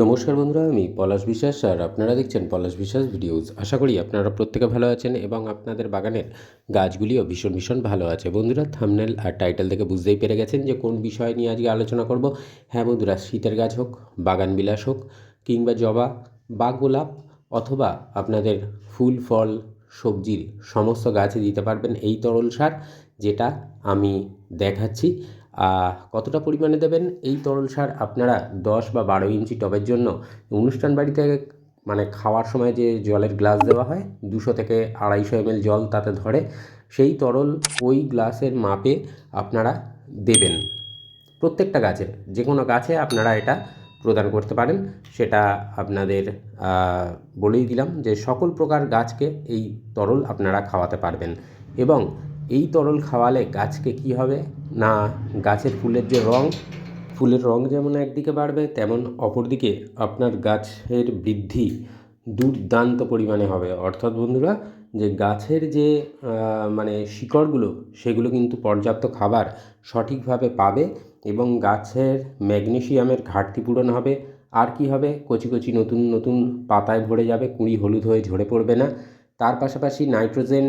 নমস্কার বন্ধুরা, আমি পলাশ বিশ্বাস আর আপনারা দেখছেন পলাশ বিশ্বাস ভিডিওস। আশা করি আপনারা প্রত্যেকে ভালো আছেন এবং আপনাদের বাগানের গাছগুলিও ভীষণ ভীষণ ভালো আছে। বন্ধুরা থামনেল আর টাইটেল থেকে বুঝতেই পেরে গেছেন যে কোন বিষয় নিয়ে আজকে আলোচনা করব। হ্যাঁ বন্ধুরা, শীতের গাছ হোক, বাগান বিলাস হোক, কিংবা জবা বা গোলাপ, অথবা আপনাদের ফুল, ফল, সবজির সমস্ত গাছে দিতে পারবেন এই তরল সার যেটা আমি দেখাচ্ছি। কতটা পরিমাণে দেবেন? এই তরল সার আপনারা দশ বা বারো ইঞ্চি টবের জন্য অনুষ্ঠান বাড়িতে মানে খাওয়ার সময় যে জলের গ্লাস দেওয়া হয়, দুশো থেকে আড়াইশো এমএল জল তাতে ধরে সেই তরল ওই গ্লাসের মাপে আপনারা দেবেন। প্রত্যেকটা গাছে যে কোনো গাছে আপনারা এটা প্রদান করতে পারেন। সেটা আপনাদের বলেই দিলাম যে সকল প্রকার গাছকে এই তরল আপনারা খাওয়াতে পারবেন। এবং এই তরল খাওয়ালে গাছকে কি হবে? না, গাছের ফুলের যে রং, ফুলের রং যেমন একদিকে বাড়বে, তেমন অপরদিকে আপনার গাছের বৃদ্ধি দুর্দান্ত পরিমাণে হবে। অর্থাৎ বন্ধুরা, যে গাছের যে মানে শিকড়গুলো, সেগুলো কিন্তু পর্যাপ্ত খাবার সঠিকভাবে পাবে এবং গাছের ম্যাগনেশিয়ামের ঘাটতি পূরণ হবে। আর কি হবে? কচি কচি নতুন নতুন পাতায় ভরে যাবে, কুঁড়ি হলুদ হয়ে ঝরে পড়বে না। তার পাশাপাশি নাইট্রোজেন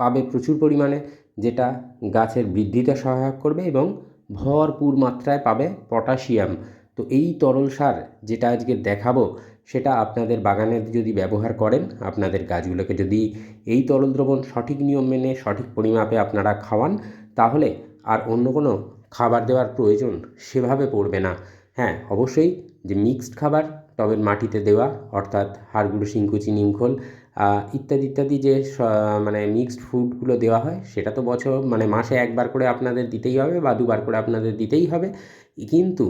পাবে প্রচুর পরিমাণে, যেটা গাছের বৃদ্ধিতে সহায়ক করবে এবং ভরপুর মাত্রায় পাবে পটাশিয়াম। তো এই তরল সার যেটা আজকে দেখাবো, সেটা আপনাদের বাগানে যদি ব্যবহার করেন, আপনাদের গাছগুলোকে যদি এই তরল দ্রবণ সঠিক নিয়ম মেনে, সঠিক পরিমাপে আপনারা খাওয়ান, তাহলে আর অন্য কোনো খাবার দেওয়ার প্রয়োজন সেভাবে পড়বে না। হ্যাঁ অবশ্যই যে মিক্সড খাবার, টবের মাটিতে দেওয়া, অর্থাৎ হাড়গুঁড়ো, শিংকুচি, নিমখোল ইত্যাদি ইত্যাদি যে মানে মিক্সড ফুডগুলো দেওয়া হয়, সেটা তো বছর মানে মাসে একবার করে আপনাদের দিতেই হবে বা দুবার করে আপনাদের দিতেই হবে। কিন্তু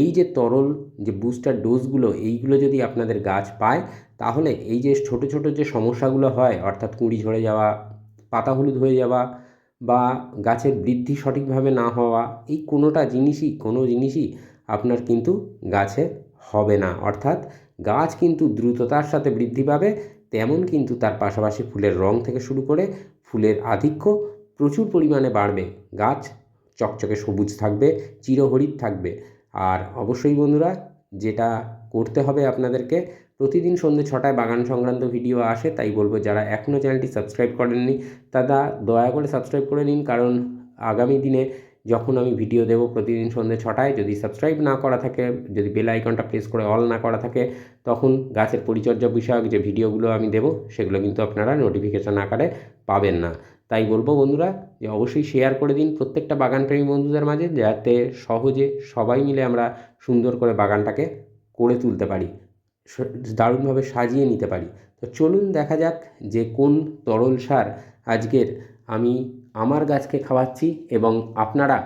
এই যে তরল যে বুস্টার ডোজগুলো এইগুলো যদি আপনাদের গাছ পায়, তাহলে এই যে ছোট ছোট যে সমস্যাগুলো হয়, অর্থাৎ কুঁড়ি ঝরে যাওয়া, পাতা হলুদ হয়ে যাওয়া বা গাছের বৃদ্ধি সঠিকভাবে না হওয়া, এই কোনোটা জিনিসই, কোনো জিনিসই আপনার কিন্তু গাছে হবে না। অর্থাৎ গাছ কিন্তু দ্রুততার সাথে বৃদ্ধি পাবে তেমন কিন্তু তার পাশাপাশি ফুলের রং থেকে শুরু করে ফুলের আধিক্য প্রচুর পরিমাণে বাড়বে। গাছ চকচকে সবুজ থাকবে, চিরহরিৎ থাকবে। আর অবশ্যই বন্ধুরা, যেটা করতে হবে আপনাদেরকে, প্রতিদিন সন্ধ্যে ছটায় বাগান সংক্রান্ত ভিডিও আসে, তাই বলব যারা এখনও চ্যানেলটি সাবস্ক্রাইব করেননি, তারা দয়া করে সাবস্ক্রাইব করে নিন, কারণ আগামী দিনে যখন আমি ভিডিও দেবো প্রতিদিন সন্ধ্যে ছটায়, যদি সাবস্ক্রাইব না করা থাকে, যদি বেল আইকনটা প্রেস করে অল না করা থাকে, তখন গাছের পরিচর্যা বিষয়ক যে ভিডিওগুলো আমি দেবো, সেগুলো কিন্তু আপনারা নোটিফিকেশান আকারে পাবেন না। তাই বলব বন্ধুরা, যে অবশ্যই শেয়ার করে দিন প্রত্যেকটা বাগানপ্রেমী বন্ধুদের মাঝে, যাতে সহজে সবাই মিলে আমরা সুন্দর করে বাগানটাকে করে তুলতে পারি দারুণভাবে সাজিয়ে নিতে পারি। তো চলুন দেখা যাক যে কোন তরল সার আজকের আমি আমার গাছকে খাওয়াচ্ছি এবং আপনারা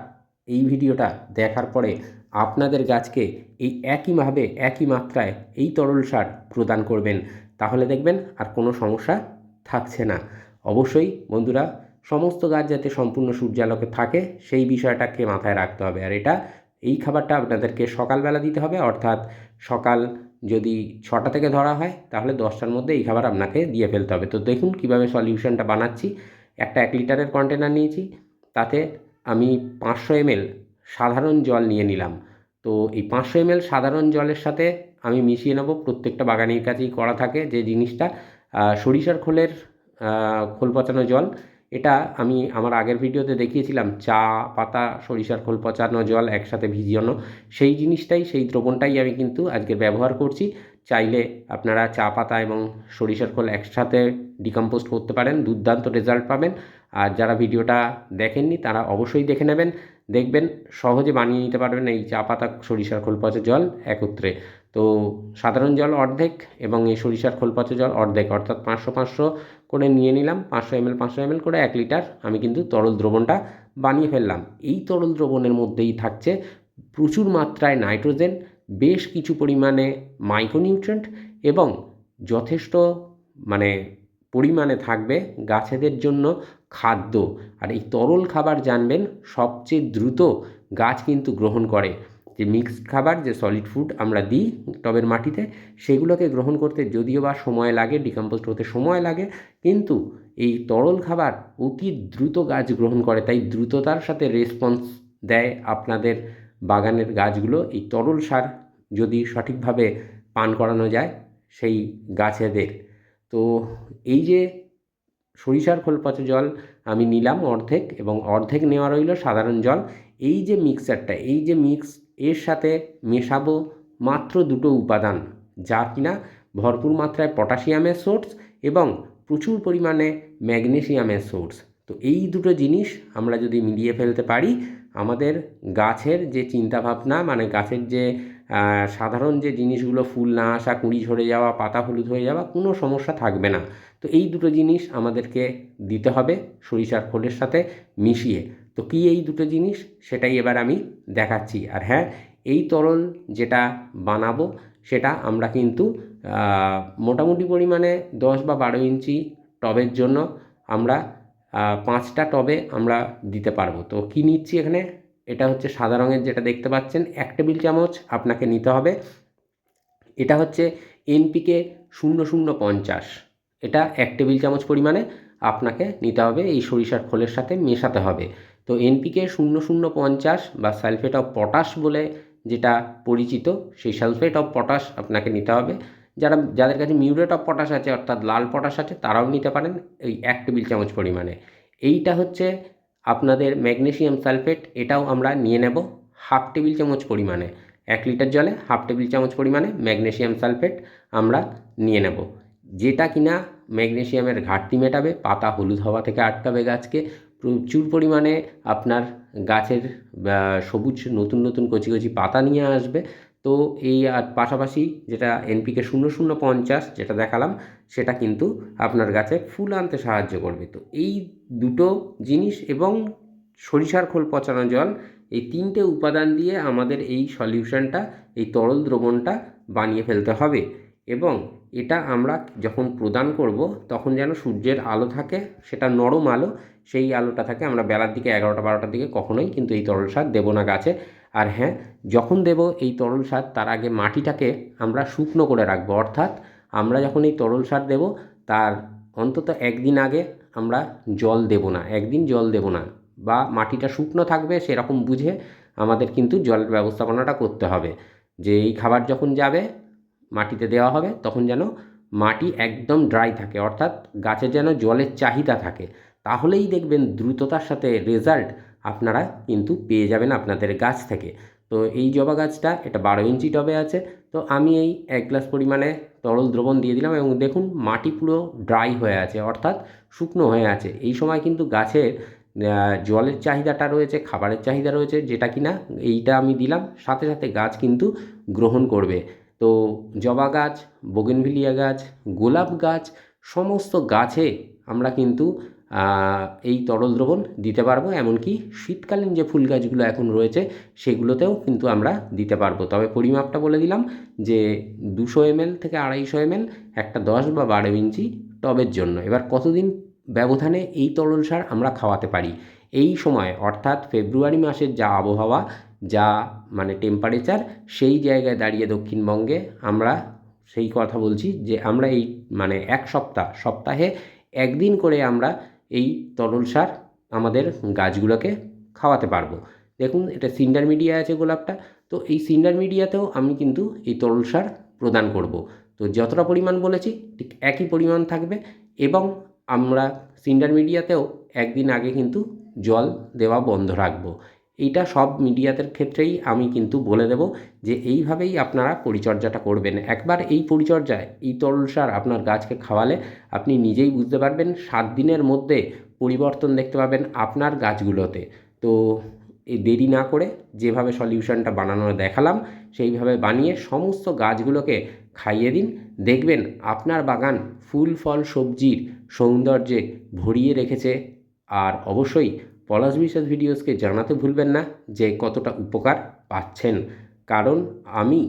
এই ভিডিওটা দেখার পরে আপনাদের গাছকে এই একইভাবে একই মাত্রায় এই তরল সার প্রদান করবেন। তাহলে দেখবেন আর কোনো সমস্যা থাকছে না। অবশ্যই বন্ধুরা, সমস্ত গাছ যাতে সম্পূর্ণ সূর্যালোকে থাকে, সেই বিষয়টাকে মাথায় রাখতে হবে। আর এটা, এই খাবারটা আপনাদেরকে সকালবেলা দিতে হবে, অর্থাৎ সকাল যদি ছটা থেকে ধরা হয়, তাহলে দশটার মধ্যে এই খাবার আপনাকে দিয়ে ফেলতে হবে। তো দেখুন কীভাবে সলিউশনটা বানাচ্ছি। একটা এক লিটারের কন্টেনার নিয়েছি, তাতে আমি পাঁচশো এমএল সাধারণ জল নিয়ে নিলাম। তো এই পাঁচশো এমএল সাধারণ জলের সাথে আমি মিশিয়ে নেব, প্রত্যেকটা বাগানের কাছেই করা থাকে যে জিনিসটা। সরিষার খোলের খোল পচানো জল, এটা আমি আমার আগের ভিডিওতে দেখিয়েছিলাম, চা, পাতা, সরিষার খোল পচানো জল একসাথে ভিজিয়ানো সেই জিনিসটাই, সেই দ্রবণটাই আমি কিন্তু আজকে ব্যবহার করছি। চাইলে আপনারা চা পাতা এবং সরিষার খোল একসাথে ডিকম্পোস্ট করতে পারেন, দুর্দান্ত রেজাল্ট পাবেন। আর যারা ভিডিওটা দেখেননি, তারা অবশ্যই দেখে নেবেন। দেখবেন, সহজে বানিয়ে নিতে পারবেন এই চা পাতা, সরিষার খোল পচা জল একত্রে। তো সাধারণ জল অর্ধেক এবং এই সরিষার খোল পচা জল অর্ধেক, অর্থাৎ পাঁচশো পাঁচশো করে নিয়ে নিলাম, পাঁচশো এমএল পাঁচশো এমএল করে এক লিটার। আমি কিন্তু তরল দ্রবণটা বানিয়ে ফেললাম। এই তরল দ্রবণের মধ্যেই থাকছে প্রচুর মাত্রায় নাইট্রোজেন বেশ কিছু পরিমাণে মাইক্রোনিউট্রেন্ট এবং যথেষ্ট মানে পরিমাণে থাকবে গাছেদের জন্য খাদ্য। আর এই তরল খাবার জানবেন, সবচেয়ে দ্রুত গাছ কিন্তু গ্রহণ করে। যে মিক্সড খাবার, যে সলিড ফুড আমরা দিই টবের মাটিতে, সেগুলোকে গ্রহণ করতে যদিও বা সময় লাগে ডিকম্পোস্ট হতে সময় লাগে, কিন্তু এই তরল খাবার অতি দ্রুত গাছ গ্রহণ করে। তাই দ্রুততার সাথে রেসপন্স দেয় আপনাদের বাগানের গাছগুলো এই তরল সার যদি সঠিকভাবে পান করানো যায় সেই গাছেদের। তো এই যে সরিষার খোল পচা জল আমি নিলাম অর্ধেক এবং অর্ধেক নেওয়া রইল সাধারণ জল। এই যে মিক্সারটা, এই যে মিক্স, এর সাথে মেশাবো মাত্র দুটো উপাদান, যা কিনা ভরপুর মাত্রায় পটাশিয়ামের সোর্স এবং প্রচুর পরিমাণে ম্যাগনেশিয়ামের সোর্স। তো এই দুটো জিনিস আমরা যদি মিলিয়ে ফেলতে পারি আমাদের গাছের যে চিন্তাভাবনা মানে গাছের যে সাধারণ যে জিনিসগুলো, ফুল না আসা, কুঁড়ি ঝরে যাওয়া, পাতা হলুদ হয়ে যাওয়া, কোনো সমস্যা থাকবে না। তো এই দুটো জিনিস আমাদেরকে দিতে হবে সরিষার খোলের সাথে মিশিয়ে। তো কী এই দুটো জিনিস? সেটাই এবার আমি দেখাচ্ছি। আর হ্যাঁ এই তরল যেটা বানাবো, সেটা আমরা কিন্তু মোটামুটি পরিমাণে দশ বা বারো ইঞ্চি টবের জন্য আমরা পাঁচটা টবে আমরা দিতে পারব। তো কী নিচ্ছি এখানে? এটা হচ্ছে সাদা রঙের যেটা দেখতে পাচ্ছেন, এক টেবিল চামচ আপনাকে নিতে হবে। এটা হচ্ছে এনপিকে শূন্য শূন্য পঞ্চাশ। এটা এক টেবিল চামচ পরিমাণে আপনাকে নিতে হবে, এই সরিষার খোলের সাথে মেশাতে হবে। তো এনপিকে শূন্য শূন্য পঞ্চাশ বা সালফেট অফ পটাশ বলে যেটা পরিচিত, সেই সালফেট অফ পটাশ আপনাকে নিতে হবে। যারা, যাদের কাছে মিউরেট অফ পটাশ আছে, অর্থাৎ লাল পটাশ আছে, তারাও নিতে পারেন এই এক টেবিল চামচ পরিমাণে। এইটা হচ্ছে আপনাদের ম্যাগনেশিয়াম সালফেট এটাও আমরা নিয়ে নেব হাফ টেবিল চামচ পরিমাণে। এক লিটার জলে হাফ টেবিল চামচ পরিমাণে ম্যাগনেশিয়াম সালফেট আমরা নিয়ে নেব। যেটা কিনা ম্যাগনেশিয়ামের ঘাটতি মেটাবে, পাতা হলুদ হওয়া থেকে আটকাবে গাছকে, প্রচুর পরিমাণে আপনার গাছের সবুজ নতুন নতুন কচি কচি পাতা নিয়ে আসবে। তো এই আর পাশাপাশি যেটা এনপিকে শূন্য শূন্য পঞ্চাশ যেটা দেখালাম, সেটা কিন্তু আপনার গাছে ফুল আনতে সাহায্য করবে। তো এই দুটো জিনিস এবং সরিষার খোল পচানো জল, এই তিনটে উপাদান দিয়ে আমাদের এই সলিউশনটা, এই তরল দ্রবণটা বানিয়ে ফেলতে হবে এবং এটা আমরা যখন প্রদান করব, তখন যেন সূর্যের আলো থাকে, সেটা নরম আলো, সেই আলোটা থাকে, আমরা বেলার দিকে এগারোটা বারোটার দিকে কখনোই কিন্তু এই তরল সার দেবো না গাছে। আর হ্যাঁ যখন দেব এই তরল সার, তার আগে মাটিটাকে আমরা শুকনো করে রাখব। অর্থাৎ আমরা যখন এই তরল সার দেব, তার অন্তত একদিন আগে আমরা জল দেব না, একদিন জল দেব না। বা মাটিটা শুকনো থাকবে, সেরকম বুঝে আমাদের কিন্তু জলের ব্যবস্থাপনাটা করতে হবে। যে এই খাবার যখন যাবে, মাটিতে দেওয়া হবে, তখন যেন মাটি একদম ড্রাই থাকে, অর্থাৎ গাছের যেন জলের চাহিদা থাকে। তাহলেই দেখবেন দ্রুততার সাথে রেজাল্ট আপনারা কিন্তু পেয়ে যাবেন আপনাদের গাছ থেকে। তো এই জবা গাছটা, এটা বারো ইঞ্চি টবে আছে। তো আমি এই এক গ্লাস পরিমাণে তরল দ্রবণ দিয়ে দিলাম এবং দেখুন মাটি পুরো ড্রাই হয়ে আছে, অর্থাৎ শুকনো হয়ে আছে। এই সময় কিন্তু গাছের জলের চাহিদাটা রয়েছে, খাবারের চাহিদা রয়েছে, যেটা কিনা এইটা আমি দিলাম। সাথে সাথে গাছ কিন্তু গ্রহণ করবে। তো জবা গাছ, বোগেনভিলিয়া গাছ, গোলাপ গাছ, সমস্ত গাছে আমরা কিন্তু এই তরল দ্রবণ দিতে পারব, এমনকি শীতকালীন যে ফুল গাছগুলো এখন রয়েছে, সেগুলোতেও কিন্তু আমরা দিতে পারব। তবে পরিমাপটা বলে দিলাম যে দুশো এমএল থেকে আড়াইশো এমএল, একটা দশ বা বারো ইঞ্চি টবের জন্য। এবার কতদিন ব্যবধানে এই তরল সার আমরা খাওয়াতে পারি? এই সময়, অর্থাৎ ফেব্রুয়ারি মাসের যা আবহাওয়া, যা মানে টেম্পারেচার সেই জায়গায় দাঁড়িয়ে দক্ষিণবঙ্গে আমরা সেই কথা বলছি যে আমরা এই মানে এক সপ্তাহ, সপ্তাহে একদিন করে আমরা এই তরল সার আমাদের গাছগুলোকে খাওয়াতে পারব। দেখুন, এটা সিন্ডার মিডিয়া আছে গোলাপটা। তো এই সিন্ডার মিডিয়াতেও আমি কিন্তু এই তরল সার প্রদান করব। তো যতটা পরিমাণ বলেছি, ঠিক একই পরিমাণ থাকবে এবং আমরা সিন্ডার মিডিয়াতেও একদিন আগে কিন্তু জল দেওয়া বন্ধ রাখব। এইটা সব মিডিয়াদের ক্ষেত্রেই আমি কিন্তু বলে দেব যে এইভাবেই আপনারা পরিচর্যাটা করবেন। একবার এই পরিচর্যায় এই তরল সার আপনার গাছকে খাওয়ালে আপনি নিজেই বুঝতে পারবেন, সাত দিনের মধ্যে পরিবর্তন দেখতে পাবেন আপনার গাছগুলোতে। তো এই দেরি না করে যেভাবে সলিউশনটা বানানো দেখালাম, সেইভাবে বানিয়ে সমস্ত গাছগুলোকে খাইয়ে দিন। দেখবেন আপনার বাগান ফুল, ফল, সবজির সৌন্দর্যে ভরিয়ে রেখেছে। আর অবশ্যই পলাশ বিশ্বাস ভিডিওসকে জানাতে ভুলবেন না যে কতটা উপকার পাচ্ছেন। কারণ আমি,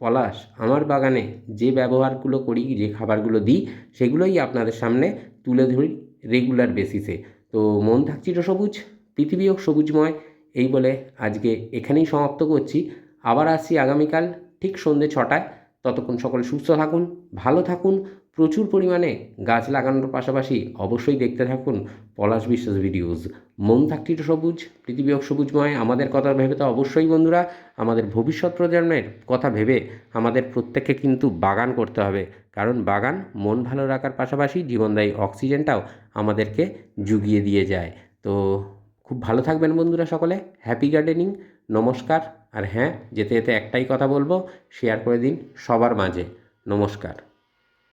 পলাশ, আমার বাগানে যে ব্যবহারগুলো করি, যে খাবারগুলো দিই, সেগুলোই আপনাদের সামনে তুলে ধরি রেগুলার বেসিসে। তো মন থাকছি তো সবুজ, পৃথিবীও সবুজময়, এই বলে আজকে এখানেই সমাপ্ত করছি। আবার আসছি আগামীকাল ঠিক সন্ধ্যে ছটায়। ততক্ষণ সকলে সুস্থ থাকুন, ভালো থাকুন, প্রচুর পরিমাণে গাছ লাগানোর পাশাপাশি অবশ্যই দেখতে থাকুন পলাশ বিশ্বাস ভিডিওস। মন থাকটি তো সবুজ পৃথিবী সবুজময়, আমাদের কথা ভেবে তো অবশ্যই বন্ধুরা, আমাদের ভবিষ্যৎ প্রজন্মের কথা ভেবে আমাদের প্রত্যেককে কিন্তু বাগান করতে হবে। কারণ বাগান মন ভালো রাখার পাশাপাশি জীবনদায়ী অক্সিজেনটাও আমাদেরকে জুগিয়ে দিয়ে যায়। তো খুব ভালো থাকবেন বন্ধুরা সকলে, হ্যাপি গার্ডেনিং, নমস্কার। আর হ্যাঁ যেতে যেতে একটাই কথা বলব শেয়ার করে দিন সবার মাঝে। নমস্কার।